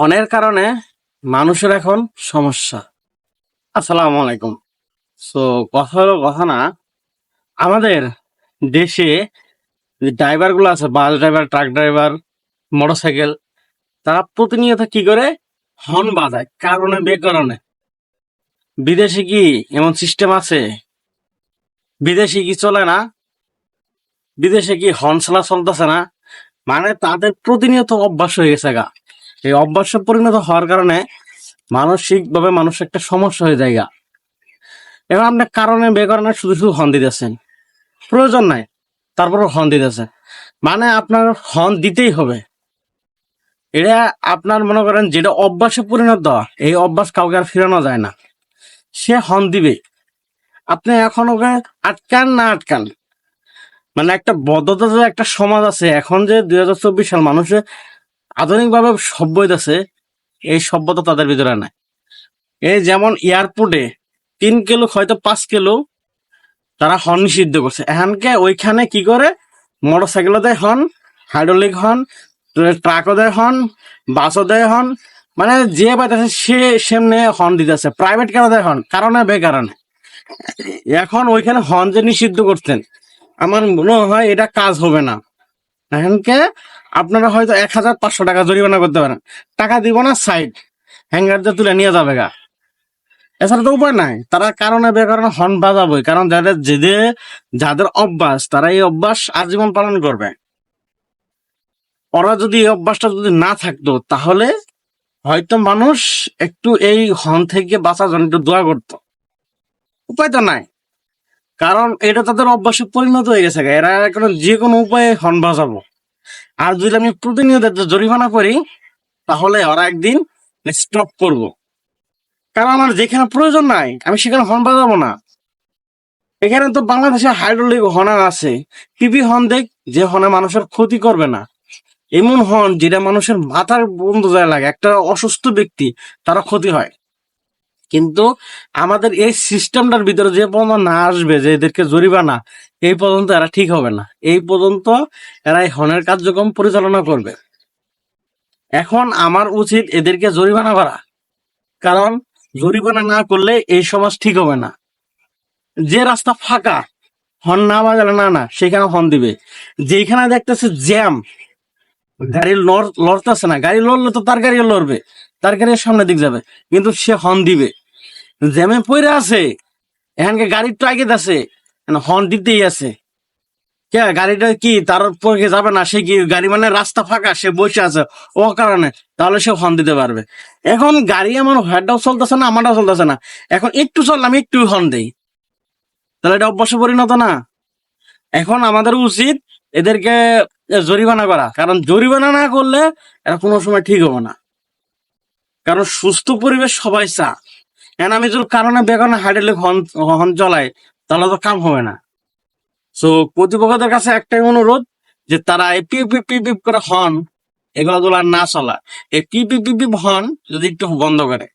হনের কারণে মানুষের এখন সমস্যা। আসসালামু আলাইকুম। সো কথা হলো কথা না, আমাদের দেশে যে ড্রাইভারগুলো আছে bus driver truck driver motorcycle তারা প্রতিনিয়ত কি করে? হর্ন বাজায়, কারণে, বেকারণে। বিদেশে কি এমন সিস্টেম আছে? বিদেশে কি চলে না? বিদেশে কি হর্ন চালা চলতেছে না? মানে তাদের প্রতিনিয়ত অভ্যাস হয়ে গেছে গা। এই অভ্যাসে পরিণত হওয়ার কারণে মানসিকভাবে মানুষ একটা সমস্যা হয়ে যায়। এবার আপনার কারণে বেকারণে শুধু শুধু হন দিতেছেন। প্রয়োজন নাই তারপরে হর্ন দিতেছে মানে আপনার হর্ন দিতেই হবে। এটা আপনার মনে করেন যেটা অভ্যাসে পরিণত, এই অভ্যাস কাউকে আর ফেরানো যায় না। সে হর্ন দিবে। আপনি এখন ওকে আটকান না আটকান? মানে একটা বদ্ধতা যে একটা সমাজ আছে, এখন যে দুই হাজার চব্বিশ সাল মানুষে আধুনিকভাবে সভ্য আছে, এই সভ্যতা তাদের ভিতরে নাই। এই যেমন এয়ারপোর্টে তিন কিলো হয়তো পাঁচ কিলো তারা হর্ন নিষিদ্ধ করছে। এখানকে ওইখানে কি করে? মোটর সাইকেলও দেয় হর্ন, হাইড্রোলিক হর্ন, ট্রাকও দেয় হর্ন, বাসও দেয় হর্ন মানে যে পাইতেছে সে সেমনে হর্ন দিতেছে। প্রাইভেট কারও দেয় হর্ন, কারণে বেকারণে এখন ওইখানে হর্ন যে নিষিদ্ধ করতেন আমার মনে হয় এটা কাজ হবে না। এখানকে আপনারা হয়তো এক হাজার পাঁচশো টাকা জরিমানা করতে পারেন। টাকা দিব না সাইড হ্যাঙ্গার দিয়ে তুলে নিয়ে যাবে গা। এছাড়া তো উপায় নাই। তারা কারণে বেকারণে হর্ন বাজাবই। কারণ যাদের যে যাদের অভ্যাস, তারা এই অভ্যাস আজীবন পালন করবে। ওরা যদি এই অভ্যাসটা যদি না থাকতো, তাহলে হয়তো মানুষ একটু এই হর্ন থেকে বাঁচার জন্য একটু দোয়া করতো। উপায় তো নাই। কারণ এটা তাদের অভ্যাসে পরিণত হয়ে গেছে এরা এখন যে কোনো উপায়ে হর্ন বাজাবো। আর যদি আমি প্রতিনিয়ত জরিমানা করি, তাহলে ওরা একদিন স্টপ করব। কারণ আমার যেখানে প্রয়োজন নাই, আমি সেখানে হর্ন বাজাবো না। এখানে তো বাংলাদেশে হাইড্রোলিক হর্ন আছে। টিভি হন দেখ, যে হনে মানুষের ক্ষতি করবে না। এমন হন যেটা মানুষের মাথার বন্ধ যায় লাগে, একটা অসুস্থ ব্যক্তি তারা ক্ষতি হয়। কিন্তু আমাদের এই সিস্টেমটার ভিতরে যে পর্যন্ত না আসবে, যে এদেরকে জরিমানা, এই পর্যন্ত এরা ঠিক হবে না। এই পর্যন্ত এরা এই হর্নের কার্যক্রম পরিচালনা করবে। এখন আমার উচিত এদেরকে জরিমানা করা। কারণ জরিমানা না করলে এই সমাজ ঠিক হবে না। যে রাস্তা ফাঁকা হর্ন না বাজালে না না, সেখানে হর্ন দিবে। যেখানে দেখতেছে জ্যাম, গাড়ি লড়, লড়তেছে না। গাড়ি লড়লে তো তার গাড়ি লড়বে, তার গাড়ির সামনে দিক যাবে। কিন্তু সে হর্ন দিবে। জ্যামে পড়ে আছে, এখানকে গাড়ি ট্রাইকে আছে হর্ন দিতেই আছে। কে, গাড়িটা কি তার যাবে না? সে কি গাড়ি মানে রাস্তা ফাঁকা, সে বসে আছে, ও কারণে তাহলে সে হর্ন দিতে পারবে। এখন গাড়ি আমার হেডটাও চলতেছে না আমারটাও চলতেছে না। এখন একটু চললাম, একটু হর্ন দেই। তাহলে এটা অভ্যাসে পরিণত না? এখন আমাদের উচিত এদেরকে জরিমানা করা, কারণ জরিমানা না করলে এটা কোনো সময় ঠিক হবে না। কারণ সুস্থ পরিবেশ সবাই চা আমি কারণে বেকারণে হাইড্রোলিক হন হর্ন চলাই তাহলে তো কাম হবে না। সো কর্তৃপক্ষদের কাছে একটাই অনুরোধ যে তারা এই পিপ করে হন, এগুলো না চলা এই পিপ পিপ পিপ যদি একটু বন্ধ করে।